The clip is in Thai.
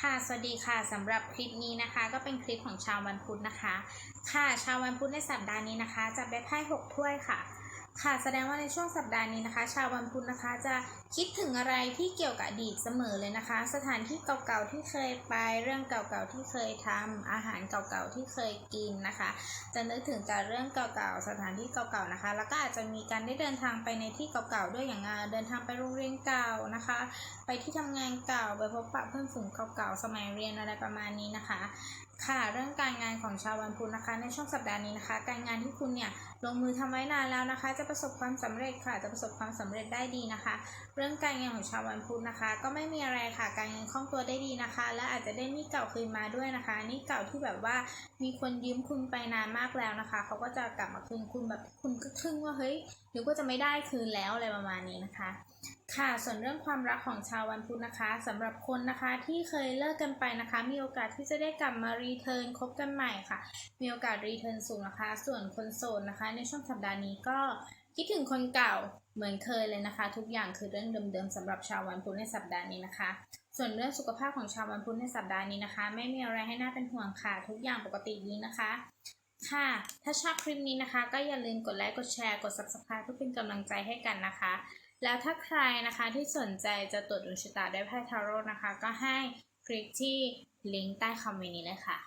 ค่ะ สวัสดีค่ะสำหรับคลิปนี้นะคะ ก็เป็นคลิปของชาววันพุธนะคะ ค่ะ ชาววันพุธในสัปดาห์นี้นะคะจับได้ไพ่หกถ้วยค่ะ ค่ะแสดงว่าในช่วงสัปดาห์นี้นะคะ ชาววันพุธนะคะจะคิดถึงอะไรที่เกี่ยวกับอดีตเสมอเลยนะคะ สถานที่เก่าๆที่เคยไป เรื่องเก่าๆที่เคยทำอาหารเก่าๆที่เคยกินนะคะ จะนึกถึงแต่เรื่องเก่าๆสถานที่เก่าๆนะคะ แล้วก็อาจจะมีการได้เดินทางไปในที่เก่าๆด้วยอย่างอ่าเดินทางไปโรงเรียนเก่านะคะ ไปที่ทำงานเก่าไปพบปะเพื่อนฝูงเก่าๆสมัยเรียนอะไรประมาณนี้นะคะ ค่ะเรื่องการงานของชาววันพุธนะคะ ในช่วงสัปดาห์นี้นะคะ การงานที่คุณเนี่ยลงมือทำไว้นานแล้วนะคะ จะประสบความสำเร็จค่ะ จะประสบความสำเร็จได้ดีนะคะ เรื่องการงินของชาววันพุธนะคะ ก็ไม่มีอะไรค่ะ การเงินคล่องตัวได้ดีนะคะ และอาจจะได้นี้เก่าคืนมาด้วยนะคะนี่เก่าที่แบบว่ามีคนยืมคุณไปนานมากแล้วนะคะเขาก็จะกลับมาคืนคุณแบบคุณก็ทึ่งว่าเฮ้ยหรือว่าจะไม่ได้คืนแล้วอะไรประมาณนี้นะคะ ค่ะ ส่วนเรื่องความรักของชาววันพุธนะคะสำหรับคนนะคะที่เคยเลิกกันไปนะคะ มีโอกาสที่จะได้กลับมารีเทิร์นคบกันใหม่ค่ะ มีโอกาสรีเทิร์นสูงนะคะ ส่วนคนโสดนะคะ ในช่วงสัปดาห์นี้ก็คิดถึงคนเก่าเหมือนเคยเลยนะคะ ทุกอย่างคือเรื่องเดิมๆสำหรับชาววันพุธในสัปดาห์นี้นะคะ ส่วนเรื่องสุขภาพของชาววันพุธในสัปดาห์นี้นะคะ ไม่มีอะไรให้น่าเป็นห่วงค่ะ ทุกอย่างปกติดีนะคะค่ะ ถ้าชอบคลิปนี้นะคะ ก็อย่าลืมกดไลค์ กดแชร์ กด subscribe เพื่อเป็นกำลังใจให้กันนะคะ แล้วถ้าใครนะคะที่สนใจจะตรวจดวงชะตาด้วยไพ่ทาโร่นะคะ ก็ให้คลิกที่ลิงก์ใต้คอมเมนต์นี้เลยค่ะ